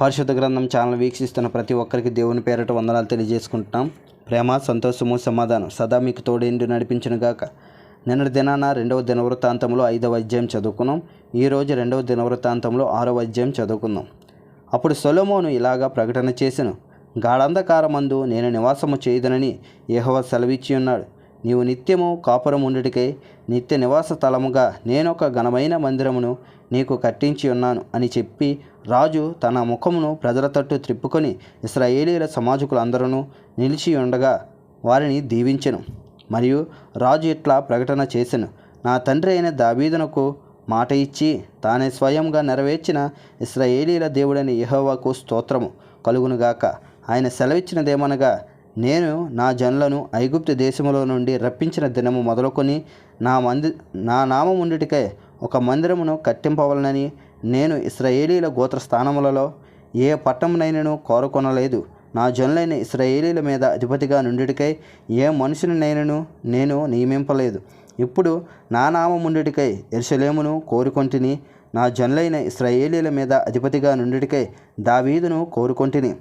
పరిశుద్ధ గ్రంథం ఛానల్ వీక్షిస్తున్న ప్రతి ఒక్కరికి దేవుని పేరట వందనాలు తెలియజేసుకుంటున్నాం. ప్రేమ సంతోషము సమాధానం సదా మీకు తోడేండి నడిపించిన గాక. నిన్నటి దినాన రెండవ దినవృత్తాంతంలో ఐదవ అధ్యాయం చదువుకున్నాం. ఈరోజు రెండవ దినవృత్తాంతంలో ఆరవ అధ్యాయం చదువుకుందాం అప్పుడు సొలోమోను ఇలాగా ప్రకటన చేసెను గాఢంధకారమందు నేను నివాసము చేయదనని యెహోవా సెలవిచ్చి ఉన్నాడు. నీవు నిత్యము కాపురం ఉండుటికై నిత్య నివాస స్థలముగా నేనొక ఘనమైన మందిరమును నీకు కట్టించి ఉన్నాను అని చెప్పి రాజు తన ముఖమును ప్రజల తట్టు త్రిప్పుకొని ఇస్రాయేలీల సమాజకులందరూ నిలిచి ఉండగా వారిని దీవించెను. మరియు రాజు ఇట్లా ప్రకటన చేసెను. నా తండ్రి అయిన దావీదునకు మాట ఇచ్చి తానే స్వయంగా నెరవేర్చిన ఇస్రాయేలీల దేవుడని యహోవాకు స్తోత్రము కలుగునుగాక. ఆయన సెలవిచ్చినదేమనగా నేను నా జనులను ఐగుప్తు దేశములో నుండి రప్పించిన దినము మొదలుకొని నా మంది నా నామముండిటికై ఒక మందిరమును కట్టింపవలనని నేను ఇస్రాయేలీల గోత్ర స్థానములలో ఏ పట్టమునైనను కోరుకొనలేదు. నా జనులైన ఇస్రాయేలీల మీద అధిపతిగా నుండిటికై ఏ మనుషునినైనను నేను నియమింపలేదు. ఇప్పుడు నా నామముండిటికై ఎరుసలేమును కోరుకొంటిని. నా జనులైన ఇస్రాయేలీల మీద అధిపతిగా నుండిటికై దావీదును కోరుకొంటిని.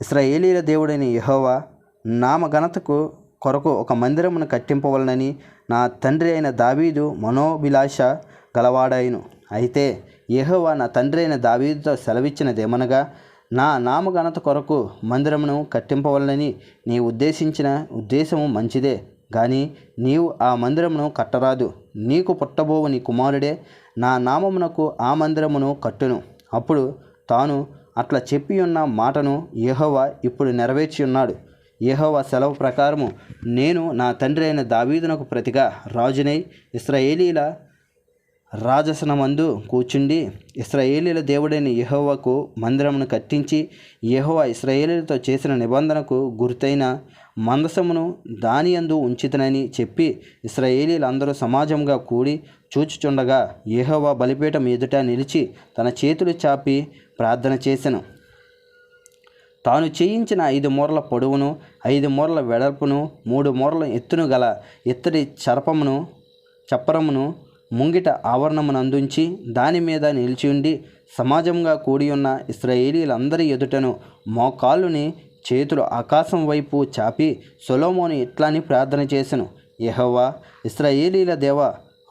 ఇస్రాయేలీల దేవుడైన నామ ఘణతకు కొరకు ఒక మందిరమును కట్టింపవలనని నా తండ్రి అయిన దావీదు మనోభిలాష గలవాడాయను అయితే యహోవా నా తండ్రి అయిన దావీదుతో సెలవిచ్చినదేమనగా నా నామఘనత కొరకు మందిరమును కట్టింపవలనని నీ ఉద్దేశించిన ఉద్దేశము మంచిదే. కానీ నీవు ఆ మందిరమును కట్టరాదు. నీకు పుట్టబోవు నీ కుమారుడే నా నామమునకు ఆ మందిరమును కట్టును. అప్పుడు తాను అట్లా చెప్పి ఉన్న మాటను యెహోవా ఇప్పుడు నెరవేర్చి ఉన్నాడు. యహోవా సెలవు ప్రకారము నేను నా తండ్రి అయిన దావీదునకు ప్రతిగా రాజునై ఇస్రాయేలీల రాజసనమందు కూర్చుండి ఇస్రాయేలీల దేవుడైన యెహోవాకు మందిరమును కట్టించి యెహోవా ఇస్రాయేలీలతో చేసిన నిబంధనకు గుర్తైన మందసమును దాని యందు ఉంచితనని చెప్పి ఇస్రాయేలీలందరూ సమాజంగా కూడి చూచుచుండగా యెహోవా బలిపీఠం ఎదుట నిలిచి తన చేతులు చాపి ప్రార్థన చేసెను. తాను చేయించిన ఐదు మూరల పొడవును ఐదు మూరల వెడల్పును మూడు మూరల ఎత్తును గల ఇత్తడి చర్పమును చప్పరమును ముంగిట ఆవరణమును అందించి దాని మీద నిలిచి ఉండి సమాజంగా కూడి ఉన్న ఇస్రాయేలీలందరి ఎదుటను మోకాళ్ళుని చేతులు ఆకాశం వైపు చాపి సొలోమోని ఇట్లాని ప్రార్థన చేసెను. యహోవా ఇస్రాయేలీల దేవ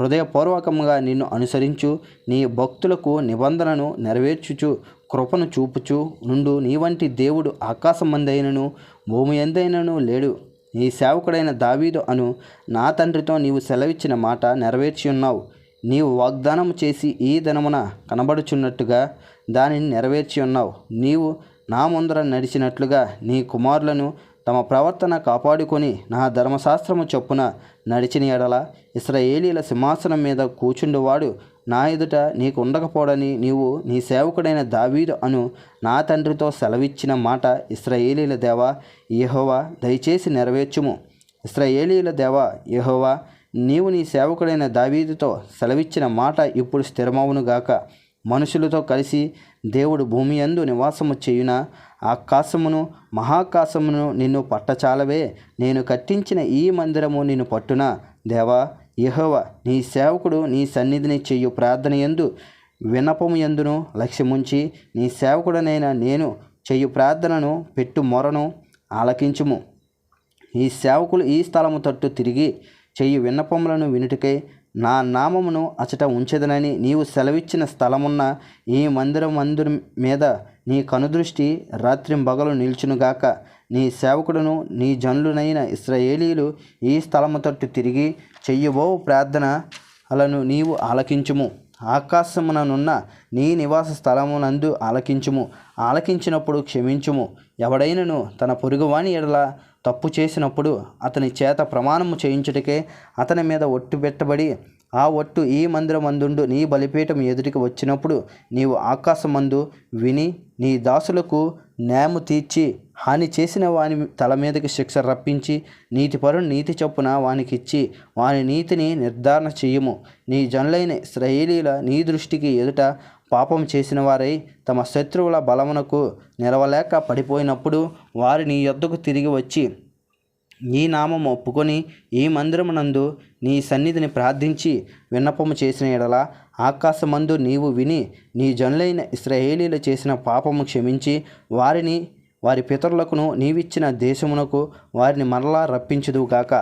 హృదయపూర్వకంగా నిన్ను అనుసరించు. నీ భక్తులకు నిబంధనను నెరవేర్చుచు కృపను చూపుచు నుండు నీ వంటి దేవుడు ఆకాశమందైనను భూమి ఎందైనను లేడు. నీ సేవకుడైన దావీదు అను నా తండ్రితో నీవు సెలవిచ్చిన మాట నెరవేర్చి ఉన్నావు నీవు వాగ్దానం చేసి ఈ దినమున కనబడుచున్నట్టుగా దానిని నెరవేర్చి ఉన్నావు నీవు నా ముందర నడిచినట్లుగా నీ కుమారులను తమ ప్రవర్తన కాపాడుకొని నా ధర్మశాస్త్రము చొప్పున నడిచిన ఎడల ఇస్రాయేలీల సింహాసనం మీద కూచుండువాడు నా ఎదుట నీకు ఉండకపోడని నీవు నీ సేవకుడైన దావీదు అను నా తండ్రితో సెలవిచ్చిన మాట ఇస్రాయేలీల దేవా యెహోవా దయచేసి నెరవేర్చుము. ఇస్రాయేలీల దేవా యహోవా నీవు నీ సేవకుడైన దావీదుతో సెలవిచ్చిన మాట ఇప్పుడు స్థిరమవునుగాక. మనుషులతో కలిసి దేవుడు భూమి యందు నివాసము చేయున ఆకాశమును మహాకాశమును నిన్ను పట్టచాలవే. నేను కట్టించిన ఈ మందిరము నిన్ను పట్టున. దేవా యెహోవా నీ సేవకుడు నీ సన్నిధిని చెయ్యు ప్రార్థన యందు వినపము ఎందును లక్ష్యముంచి నీ సేవకుడనైన నేను చెయ్యు ప్రార్థనను పెట్టు మొరను ఆలకించుము. ఈ సేవకులు ఈ స్థలము తట్టు తిరిగి చెయ్యి విన్నపములను వినుటికై నా నామమును అచట ఉంచెదనని నీవు సెలవిచ్చిన స్థలమున్న ఈ మందిరం మందిరం మీద నీ కనుదృష్టి రాత్రింబగలు నిల్చునుగాక నీ సేవకుడును నీ జనులునైన ఇస్రాయేలీలు ఈ స్థలము తట్టు తిరిగి చెయ్యబో ప్రార్థన అలను నీవు ఆలకించుము. ఆకాశముననున్న నీ నివాస స్థలమునందు ఆలకించుము. ఆలకించినప్పుడు క్షమించుము. ఎవడైనను తన పొరుగువాని ఎడల తప్పు చేసినప్పుడు అతని చేత ప్రమాణము చేయించుటకే అతని మీద ఒట్టు పెట్టబడి ఆ ఒట్టు ఈ మందిరమందుండు నీ బలిపీఠం ఎదుటికి వచ్చినప్పుడు నీవు ఆకాశమందు విని నీ దాసులకు న్యాయము తీర్చి హాని చేసిన వాని తల మీదకి శిక్ష రప్పించి నీతిపరుని నీతి చొప్పున వానికిచ్చి వాని నీతిని నిర్ధారణ చెయ్యము నీ జనులైన ఇస్రాయేలీల నీ దృష్టికి ఎదుట పాపం చేసిన వారై తమ శత్రువుల బలమునకు నిలవలేక పడిపోయినప్పుడు వారి నీ యొద్దకు తిరిగి వచ్చి నీ నామం ఒప్పుకొని ఈ మందిరమునందు నీ సన్నిధిని ప్రార్థించి విన్నపము చేసిన ఎడల ఆకాశమందు నీవు విని నీ జనులైన ఇస్రాయేలీలు చేసిన పాపము క్షమించి వారిని వారి పితరులకును నీవిచ్చిన దేశమునకు వారిని మరలా రప్పించుదువుగాక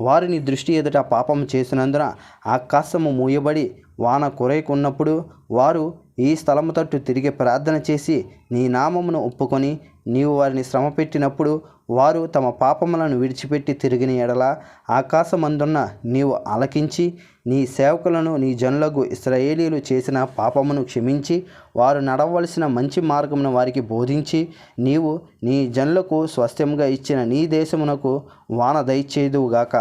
వారిని దృష్టి ఎదుట పాపము చేసినందున ఆకాశము మూయబడి వాన కురైకున్నప్పుడు వారు ఈ స్థలము తట్టు తిరిగి ప్రార్థన చేసి నీ నామమును ఒప్పుకొని నీవు వారిని శ్రమ పెట్టినప్పుడు వారు తమ పాపములను విడిచిపెట్టి తిరిగిన ఎడల ఆకాశమందున్న నీవు ఆలకించి నీ సేవకులను నీ జనులకు ఇస్రాయేలీలు చేసిన పాపమును క్షమించి వారు నడవలసిన మంచి మార్గమును వారికి బోధించి నీవు నీ జనులకు స్వస్థ్యంగా ఇచ్చిన నీ దేశమునకు వాన దయచేదువుగాక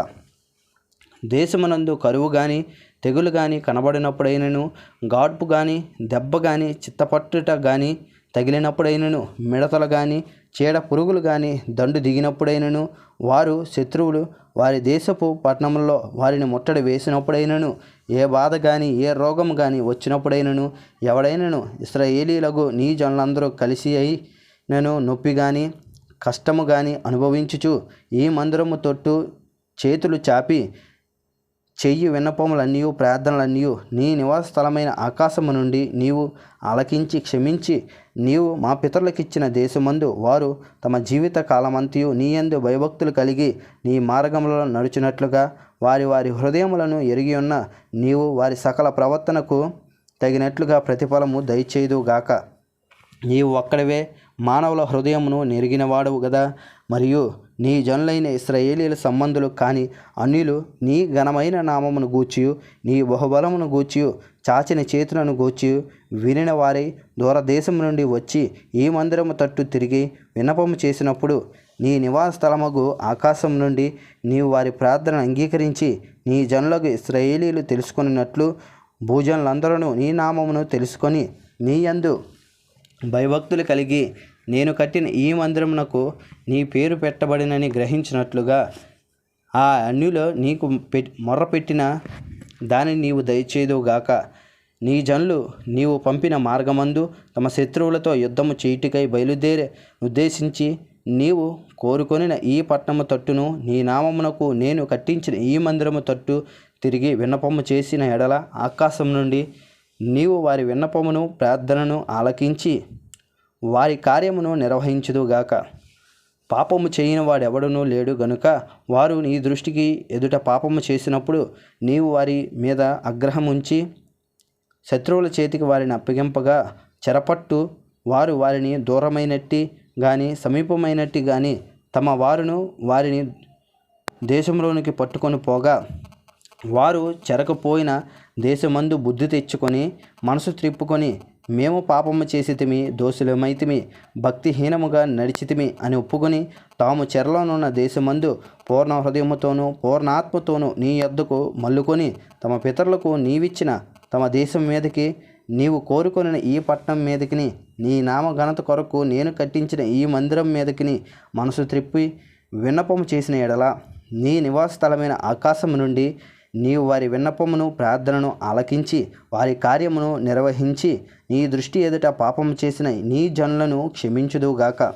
దేశమునందు కరువు కానీ తెగులు కానీ కనబడినప్పుడైనను గాడ్పు కానీ దెబ్బ కానీ చిత్తపట్టుట కానీ తగిలినప్పుడైనను మిడతలు కానీ చీడ పురుగులు కానీ దండు దిగినప్పుడైనను వారు శత్రువులు వారి దేశపు పట్టణంలో వారిని ముట్టడి వేసినప్పుడైనను ఏ బాధ కానీ ఏ రోగం కానీ వచ్చినప్పుడైనను ఎవడైనను ఇస్రాయేలీలకు నీ జనులందరూ కలిసి అయి నేను నొప్పి కానీ కష్టము కానీ అనుభవించుచు ఈ మందిరము తొట్టు చేతులు చాపి చెయ్యి విన్నపములన్నీ ప్రార్థనలన్నీ నీ నివాస స్థలమైన ఆకాశము నుండి నీవు ఆలకించి క్షమించి నీవు మా పితరులకిచ్చిన దేశమందు వారు తమ జీవిత కాలమంతయు నీయందు భయభక్తులు కలిగి నీ మార్గములలో నడుచున్నట్లుగా వారి వారి హృదయములను ఎరిగి ఉన్న నీవు వారి సకల ప్రవర్తనకు తగినట్లుగా ప్రతిఫలము దయచేదుగాక నీవు ఒక్కడవే మానవుల హృదయమును నెరిగినవాడవు కదా మరియు నీ జనులైన ఇస్రాయేలీల సంబంధులు కాని అన్యులు నీ ఘనమైన నామమును గూర్చియు నీ బహుబలమును గూర్చియు చాచిన చేతులను గూర్చి వినిన వారై దూరదేశం నుండి వచ్చి ఈ మందిరము తట్టు తిరిగి విన్నపము చేసినప్పుడు నీ నివాస స్థలమగు ఆకాశం నుండి నీవు వారి ప్రార్థన అంగీకరించి నీ జనులకు ఇస్రాయేలీలు తెలుసుకున్నట్లు భూజనులందరూ నీ నామమును తెలుసుకొని నీ యందు భయభక్తులు కలిగి నేను కట్టిన ఈ మందిరమునకు నీ పేరు పెట్టబడినని గ్రహించినట్లుగా ఆ అన్యులో నీకు పె మొర్రపెట్టిన దానిని నీవు దయచేదువుగాక నీ జనులు నీవు పంపిన మార్గమందు తమ శత్రువులతో యుద్ధము చేయుటికై బయలుదేరే ఉద్దేశించి నీవు కోరుకొనిన ఈ పట్టణము తట్టును నీ నామమునకు నేను కట్టించిన ఈ మందిరము తట్టు తిరిగి విన్నపము చేసిన ఎడల ఆకాశం నుండి నీవు వారి విన్నపమును ప్రార్థనను ఆలకించి వారి కార్యమును నిర్వహించుదుగాక. పాపము చేయని వాడెవడునూ లేడు గనుక వారు నీ దృష్టికి ఎదుట పాపము చేసినప్పుడు నీవు వారి మీద అగ్రహముంచి శత్రువుల చేతికి వారిని అప్పగింపగా చెరపట్టు వారు వారిని దూరమైనట్టి కానీ సమీపమైనట్టి కానీ తమ వారును వారిని దేశంలోనికి పట్టుకొని పోగా వారు చెరకపోయిన దేశమందు బుద్ధి తెచ్చుకొని మనసు త్రిప్పుకొని మేము పాపము చేసితిమి దోషులమైతిమి భక్తిహీనముగా నడిచితిమి అని ఒప్పుకొని తాము చెరలోనున్న దేశమందు పూర్ణ హృదయముతోనూ పూర్ణాత్మతోనూ నీ యొద్దకు మల్లుకొని తమ పితరులకు నీవిచ్చిన తమ దేశం మీదకి నీవు కోరుకొనిన ఈ పట్టణం మీదకిని నీ నామ ఘనత కొరకు నేను కట్టించిన ఈ మందిరం మీదకిని మనసు త్రిప్పి విన్నపము చేసిన ఎడల నీ నివాస స్థలమైన ఆకాశం నుండి నీవు వారి విన్నపమును ప్రార్థనను ఆలకించి వారి కార్యమును నిర్వహించి నీ దృష్టి ఎదుట పాపము చేసిన నీ జనులను క్షమించుదువుగాక.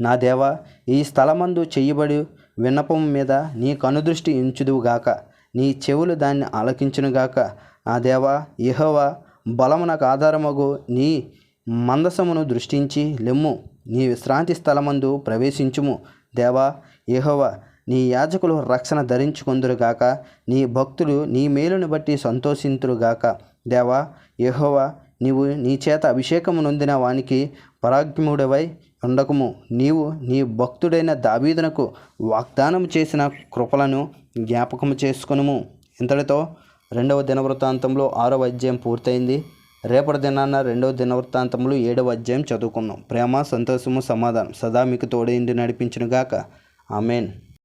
నా దేవా ఈ స్థలమందు చేయబడి విన్నపం మీద నీ కనుదృష్టి ఉంచుదువుగాక. నీ చెవులు దాన్ని ఆలకించునుగాక. నా దేవా యెహోవా బలమునకు ఆధారమగు నీ మందసమును దృష్టించి లెమ్ము. నీ విశ్రాంతి స్థలమందు ప్రవేశించుము. దేవా యెహోవా నీ యాజకులు రక్షణ ధరించుకుందురుగాక నీ భక్తులు నీ మేలును బట్టి సంతోషింతురుగాక. దేవా యహోవా నీవు నీ చేత అభిషేకము నొందిన వానికి పరాగ్ముడవై ఉండకము. నీవు నీ భక్తుడైన దావీదునకు వాగ్దానం చేసిన కృపలను జ్ఞాపకము చేసుకునుము. ఇంతటితో రెండవ దినవృత్తాంతంలో ఆరవ అధ్యాయం పూర్తయింది. రేపటి దినాన్న రెండవ దినవృత్తాంతంలో ఏడవ అధ్యాయం చదువుకుందాం. ప్రేమ సంతోషము సమాధానం సదా మీకు తోడైండి నడిపించునుగాక. ఆమెన్.